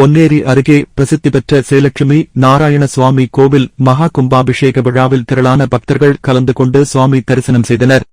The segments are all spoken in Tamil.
பொன்னேரி அருகே பிரசித்தி பெற்ற சேலட்சுமி நாராயண சுவாமி கோவில் மகா கும்பாபிஷேக விழாவில் திரளான பக்தர்கள் கலந்து கொண்டு சுவாமி தரிசனம் செய்தனர்.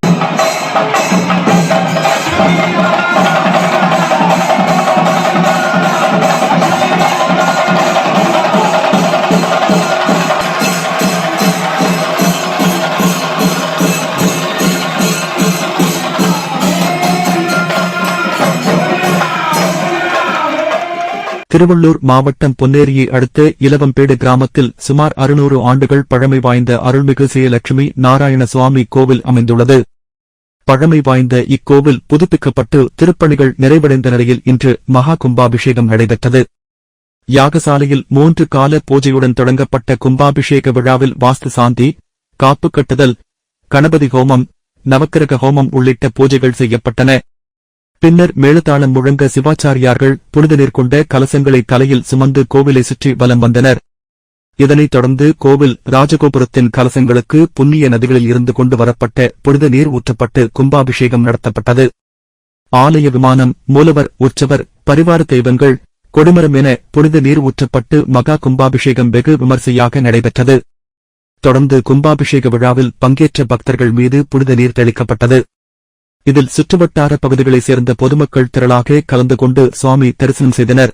திருவள்ளூர் மாவட்டம் பொன்னேரியை அடுத்த இலவம்பேடு கிராமத்தில் சுமார் அறுநூறு ஆண்டுகள் பழமை வாய்ந்த அருள்மிகு ஸ்ரீலட்சுமி நாராயண சுவாமி கோவில் அமைந்துள்ளது. பழமை வாய்ந்த இக்கோவில் புதுப்பிக்கப்பட்டு திருப்பணிகள் நிறைவடைந்த நிலையில் இன்று மகா கும்பாபிஷேகம் நடைபெற்றது. யாகசாலையில் மூன்று கால பூஜையுடன் தொடங்கப்பட்ட கும்பாபிஷேக விழாவில் வாஸ்து சாந்தி காப்பு கட்டுதல் கணபதி ஹோமம் நவக்கிரக ஹோமம் உள்ளிட்ட பூஜைகள் செய்யப்பட்டன. பின்னர் மேளதாளம் முழங்க சிவாச்சாரியார்கள் புனித நீர் கொண்ட கலசங்களை தலையில் சுமந்து கோவிலை சுற்றி வலம் வந்தனர். இதனைத் தொடர்ந்து கோவில் ராஜகோபுரத்தின் கலசங்களுக்கு புண்ணிய நதிகளில் இருந்து கொண்டு வரப்பட்ட புனித நீர் ஊற்றப்பட்டு கும்பாபிஷேகம் நடத்தப்பட்டது. ஆலய விமானம் மூலவர் உற்சவர் பரிவார தெய்வங்கள் கொடுமரம் என புனித நீர் ஊற்றப்பட்டு மகா கும்பாபிஷேகம் வெகு விமர்சையாக நடைபெற்றது. தொடர்ந்து கும்பாபிஷேக விழாவில் பங்கேற்ற பக்தர்கள் மீது புனித நீர் தெளிக்கப்பட்டது. இதில் சுற்றுவட்டார பகுதிகளைச் சேர்ந்த பொதுமக்கள் திரளாக கலந்து கொண்டு சுவாமி தரிசனம் செய்தனர்.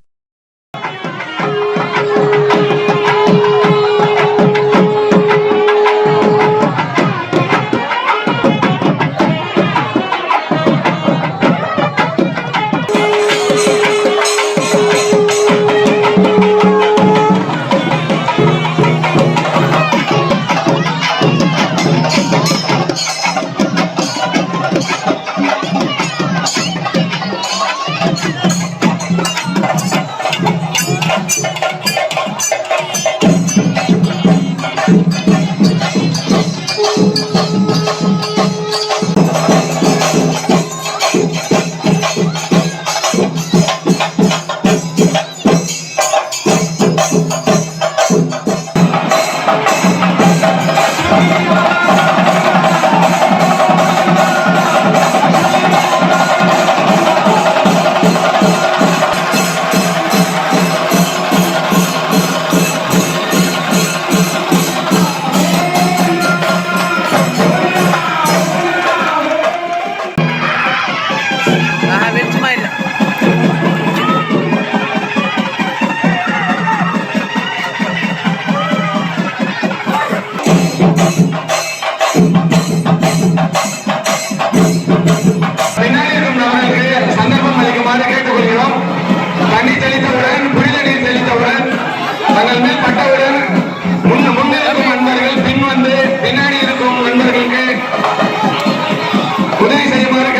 சந்தர்ப்பம் அளிக்குமாறு கேட்டுக்கொள்கிறோம். தண்ணி தெளித்தவுடன் புனித நீர் தெளித்தவுடன் தங்கள் பட்டவுடன் முன் முன்னிருக்கும் நண்பர்கள் பின் வந்து பின்னாடி இருக்கும் நண்பர்களுக்கு உதவி செய்யுமாறு